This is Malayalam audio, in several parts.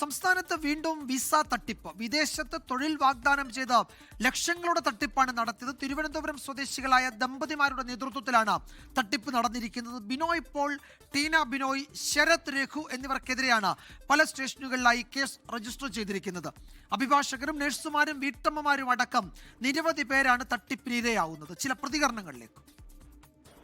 സംസ്ഥാനത്ത് വീണ്ടും വിസ തട്ടിപ്പ്. വിദേശത്ത് തൊഴിൽ വാഗ്ദാനം ചെയ്ത് ലക്ഷങ്ങളുടെ തട്ടിപ്പാണ് നടത്തിയത്. തിരുവനന്തപുരം സ്വദേശികളായ ദമ്പതിമാരുടെ നേതൃത്വത്തിലാണ് തട്ടിപ്പ് നടന്നിരിക്കുന്നത്. ബിനോയ് പോൾ ടീന ബിനോയ് ശരത് രഘു എന്നിവർക്കെതിരെയാണ് പല സ്റ്റേഷനുകളിലായി കേസ് രജിസ്റ്റർ ചെയ്തിരിക്കുന്നത്. അഭിഭാഷകരും നഴ്സുമാരും വീട്ടമ്മമാരും അടക്കം നിരവധി പേരാണ് തട്ടിപ്പിനിരയാവുന്നത്. ചില പ്രതികരണങ്ങളിലേക്ക്.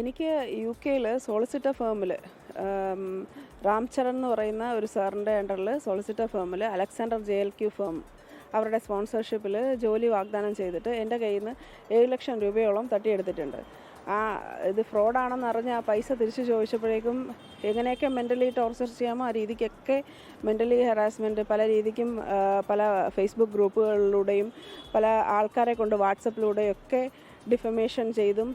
എനിക്ക് യു കെയിൽ സോളിസിറ്റർ ഫേമിൽ രാംചരൺ എന്ന് പറയുന്ന ഒരു സാറിന്റെ അണ്ടറിൽ solicitor ഫേമിൽ Alexander J L Q firm അവരുടെ സ്പോൺസർഷിപ്പിൽ ജോലി വാഗ്ദാനം ചെയ്തിട്ട് എന്റെ കയ്യിൽ നിന്ന് ഏഴ് ലക്ഷം രൂപയോളം തട്ടിയെടുത്തിട്ടുണ്ട്. ആ ഇത് ഫ്രോഡാണെന്ന് അറിഞ്ഞ് ആ പൈസ തിരിച്ചു ചോദിച്ചപ്പോഴേക്കും എങ്ങനെയൊക്കെ മെന്റലി ടോർച്ചർ ചെയ്യാമോ ആ രീതിക്കൊക്കെ മെന്റലി ഹറാസ്മെന്റ് പല രീതിക്കും പല ഫേസ്ബുക്ക് ഗ്രൂപ്പുകളിലൂടെയും പല ആൾക്കാരെ കൊണ്ട് വാട്സപ്പിലൂടെയൊക്കെ ഡിഫമേഷൻ ചെയ്തും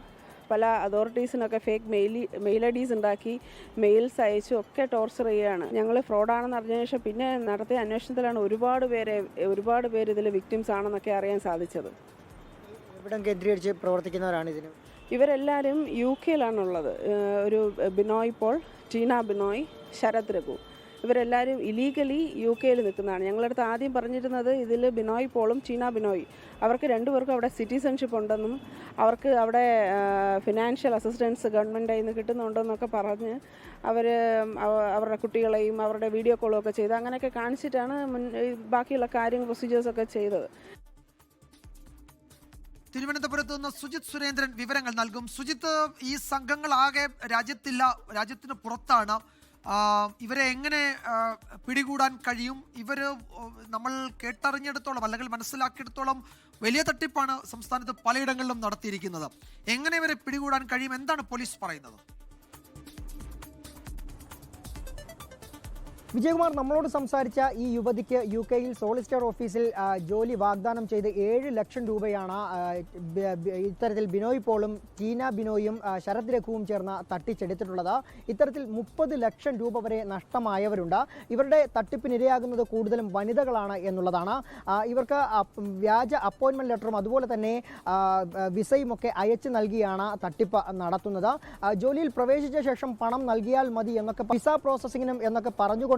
പല അതോറിറ്റീസിനൊക്കെ fake mail mail IDs ഉണ്ടാക്കി മെയിൽസ് അയച്ചും ഒക്കെ ടോർച്ചർ ചെയ്യുകയാണ്. ഞങ്ങൾ ഫ്രോഡാണെന്ന് അറിഞ്ഞ ശേഷം പിന്നെ നടത്തിയ അന്വേഷണത്തിലാണ് ഒരുപാട് പേരെ ഒരുപാട് പേര് ഇതിൽ വിക്ടിംസ് ആണെന്നൊക്കെ അറിയാൻ സാധിച്ചത്. ഇവിടം കേന്ദ്രീകരിച്ച് പ്രവർത്തിക്കുന്നവരാണ് ഇതിന്? ഇവരെല്ലാവരും യു കെയിലാണുള്ളത്. ഒരു ബിനോയ് പോൾ ടീന ബിനോയ് ശരത് രഘു. ഇവരെല്ലാവരും ഇലീഗലി യു കെയിൽ നിൽക്കുന്നതാണ്. ഞങ്ങളടുത്ത് ആദ്യം പറഞ്ഞിരുന്നത് ഇതിൽ ബിനോയ് പോളും ചീന ബിനോയ്. അവർക്ക് രണ്ടുപേർക്കും അവിടെ സിറ്റിസൺഷിപ്പ് ഉണ്ടെന്നും അവർക്ക് അവിടെ ഫിനാൻഷ്യൽ അസിസ്റ്റൻസ് ഗവൺമെന്റ് നിന്ന് കിട്ടുന്നുണ്ടെന്നൊക്കെ പറഞ്ഞ് അവർ അവരുടെ കുട്ടികളെയും അവരുടെ വീഡിയോ കോളും ഒക്കെ ചെയ്ത് അങ്ങനെയൊക്കെ കാണിച്ചിട്ടാണ് ബാക്കിയുള്ള കാര്യങ്ങൾ പ്രൊസീജിയേഴ്സൊക്കെ ചെയ്തത്. തിരുവനന്തപുരത്ത് നിന്ന് സുജിത് സുരേന്ദ്രൻ വിവരങ്ങൾ നൽകും. സുജിത്ത് ഈ സംഘങ്ങൾ ആകെ രാജ്യത്തില്ല രാജ്യത്തിന് പുറത്താണ്. ഇവരെ എങ്ങനെ പിടികൂടാൻ കഴിയും? ഇവർ നമ്മൾ കേട്ടറിഞ്ഞെടുത്തോളം അല്ലെങ്കിൽ മനസ്സിലാക്കിയെടുത്തോളം വലിയ തട്ടിപ്പാണ് സംസ്ഥാനത്ത് പലയിടങ്ങളിലും നടത്തിയിരിക്കുന്നത്. എങ്ങനെ ഇവരെ പിടികൂടാൻ കഴിയും? എന്താണ് പോലീസ് പറയുന്നത്? വിജയകുമാർ നമ്മളോട് സംസാരിച്ച ഈ യുവതിക്ക് യു കെയിൽ സോളിസിറ്റർ ഓഫീസിൽ ജോലി വാഗ്ദാനം ചെയ്ത് ഏഴ് ലക്ഷം രൂപയാണ് ഇത്തരത്തിൽ ബിനോയ് പോളും ടീന ബിനോയും ശരത് രഘുവും ചേർന്ന് തട്ടിച്ചെടുത്തിട്ടുള്ളത്. ഇത്തരത്തിൽ മുപ്പത് ലക്ഷം രൂപ വരെ നഷ്ടമായവരുണ്ട്. ഇവരുടെ തട്ടിപ്പിനിരയാകുന്നത് കൂടുതലും വനിതകളാണ് എന്നുള്ളതാണ്. ഇവർക്ക് വ്യാജ അപ്പോയിൻമെന്റ് ലെറ്ററും അതുപോലെ തന്നെ വിസയും ഒക്കെ അയച്ചു നൽകിയാണ് തട്ടിപ്പ് നടത്തുന്നത്. ജോലിയിൽ പ്രവേശിച്ച ശേഷം പണം നൽകിയാൽ മതി എന്നൊക്കെ വിസ പ്രോസസ്സിങ്ങിനും എന്നൊക്കെ പറഞ്ഞുകൊണ്ട്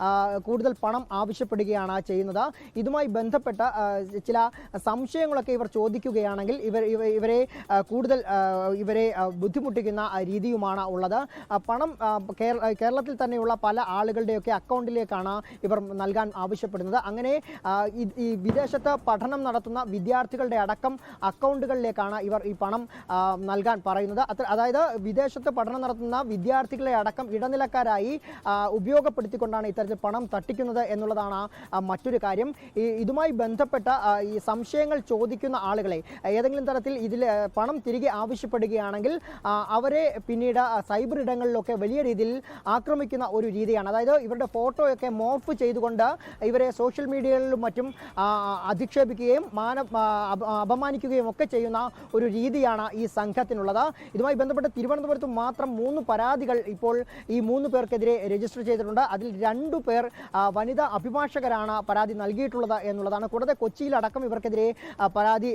ആ, കൂടുതൽ പണം ആവശ്യപ്പെടുകയാണ് ചെയ്യുന്നത്. ഇതുമായി ബന്ധപ്പെട്ട ചില സംശയങ്ങളൊക്കെ ഇവർ ചോദിക്കുകയാണെങ്കിൽ ഇവർ ഇവ- ഇവരെ കൂടുതൽ ഇവരെ ബുദ്ധിമുട്ടിക്കുന്ന രീതിയുമാണ് ഉള്ളത്. പണം കേരളത്തിൽ തന്നെയുള്ള പല ആളുകളുടെയൊക്കെ അക്കൗണ്ടിലേക്കാണ് ഇവർ നൽകാൻ ആവശ്യപ്പെടുന്നത്. അങ്ങനെ ഈ- വിദേശത്ത് പഠനം നടത്തുന്ന വിദ്യാർത്ഥികളുടെ അടക്കം അക്കൗണ്ടുകളിലേക്കാണ് ഇവർ ഈ പണം നൽകാൻ പറയുന്നത്. അതായത് വിദേശത്ത് പഠനം നടത്തുന്ന വിദ്യാർത്ഥികളെ അടക്കം ഇടനിലക്കാരായി ആ, ഉപയോഗപ്പെടുത്തിക്കൊണ്ടാണ് ഇത്തരത്തിൽ പണം തട്ടിക്കുന്നത് എന്നുള്ളതാണ് മറ്റൊരു കാര്യം. ഈ ഇതുമായി ബന്ധപ്പെട്ട ഈ സംശയങ്ങൾ ചോദിക്കുന്ന ആളുകളെ ഏതെങ്കിലും തരത്തിൽ ഇതിൽ പണം തിരികെ ആവശ്യപ്പെടുകയാണെങ്കിൽ അവരെ പിന്നീട് സൈബർ ഇടങ്ങളിലൊക്കെ വലിയ രീതിയിൽ ആക്രമിക്കുന്ന ഒരു രീതിയാണ്. അതായത് ഇവരുടെ ഫോട്ടോയൊക്കെ മോർഫ് ചെയ്തുകൊണ്ട് ഇവരെ സോഷ്യൽ മീഡിയകളിലും മറ്റും അധിക്ഷേപിക്കുകയും മാന അപമാനിക്കുകയും ഒക്കെ ചെയ്യുന്ന ഒരു രീതിയാണ് ഈ സംഘത്തിനുള്ളത്. ഇതുമായി ബന്ധപ്പെട്ട് തിരുവനന്തപുരത്ത് മാത്രം മൂന്ന് പരാതികൾ ഇപ്പോൾ ഈ മൂന്ന് പേർക്കെതിരെ രജിസ്റ്റർ ചെയ്തിട്ടുണ്ട്. അതിൽ രണ്ടു പേർ വനിതാ അഭിഭാഷകരാണ് പരാതി നൽകിയിട്ടുള്ളത് എന്നുള്ളതാണ്. കൂടാതെ കൊച്ചിയിലടക്കം ഇവർക്കെതിരെ പരാതി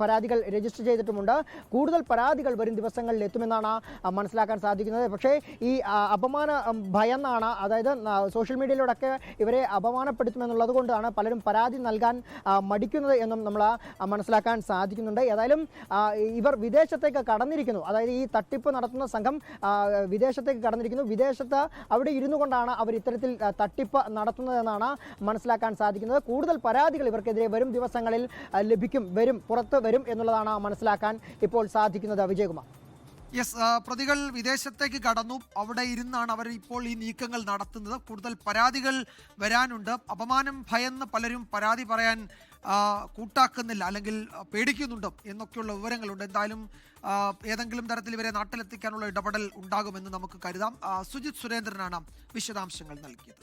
പരാതികൾ രജിസ്റ്റർ ചെയ്തിട്ടുമുണ്ട്. കൂടുതൽ പരാതികൾ വരും ദിവസങ്ങളിൽ എത്തുമെന്നാണ് മനസ്സിലാക്കാൻ സാധിക്കുന്നത്. പക്ഷേ ഈ അപമാന ഭയന്നാണ് അതായത് സോഷ്യൽ മീഡിയയിലൂടെയൊക്കെ ഇവരെ അപമാനപ്പെടുത്തുമെന്നുള്ളത് കൊണ്ടാണ് പലരും പരാതി നൽകാൻ മടിക്കുന്നത് എന്നും നമ്മൾ മനസ്സിലാക്കാൻ സാധിക്കുന്നുണ്ട്. ഏതായാലും ഇവർ വിദേശത്തേക്ക് കടന്നിരിക്കുന്നു. അതായത് ഈ തട്ടിപ്പ് നടത്തുന്ന സംഘം വിദേശത്തേക്ക് കടന്നിരിക്കുന്നു. വിദേശത്ത് അവിടെ ഇരുന്നു കൊണ്ടാണ് അവർ ഇത്തരത്തിൽ തട്ടിപ്പ് നടത്തുന്നതെന്നാണ് മനസ്സിലാക്കാൻ സാധിക്കുന്നത്. കൂടുതൽ പരാതികൾ ഇവർക്കെതിരെ വരും ദിവസങ്ങളിൽ ലഭിക്കും വരും പുറത്ത് വരും എന്നുള്ളതാണ് മനസ്സിലാക്കാൻ ഇപ്പോൾ സാധിക്കുന്നത് വിജയകുമാർ. യെസ് പ്രതികൾ വിദേശത്തേക്ക് കടന്നു. അവിടെ ഇരുന്നാണ് അവർ ഇപ്പോൾ ഈ നീക്കങ്ങൾ നടത്തുന്നത്. കൂടുതൽ പരാതികൾ വരാനുണ്ട്. അപമാനം ഭയന്ന് പലരും പരാതി പറയാൻ കൂട്ടാക്കുന്നില്ല അല്ലെങ്കിൽ പേടിക്കുന്നുണ്ട് എന്നൊക്കെയുള്ള വിവരങ്ങളുണ്ട്. എന്തായാലും ഏതെങ്കിലും തരത്തിൽ ഇവരെ നാട്ടിലെത്തിക്കാനുള്ള ഇടപെടൽ ഉണ്ടാകുമെന്ന് നമുക്ക് കരുതാം. സുജിത് സുരേന്ദ്രനാണ് വിശദാംശങ്ങൾ നൽകിയത്.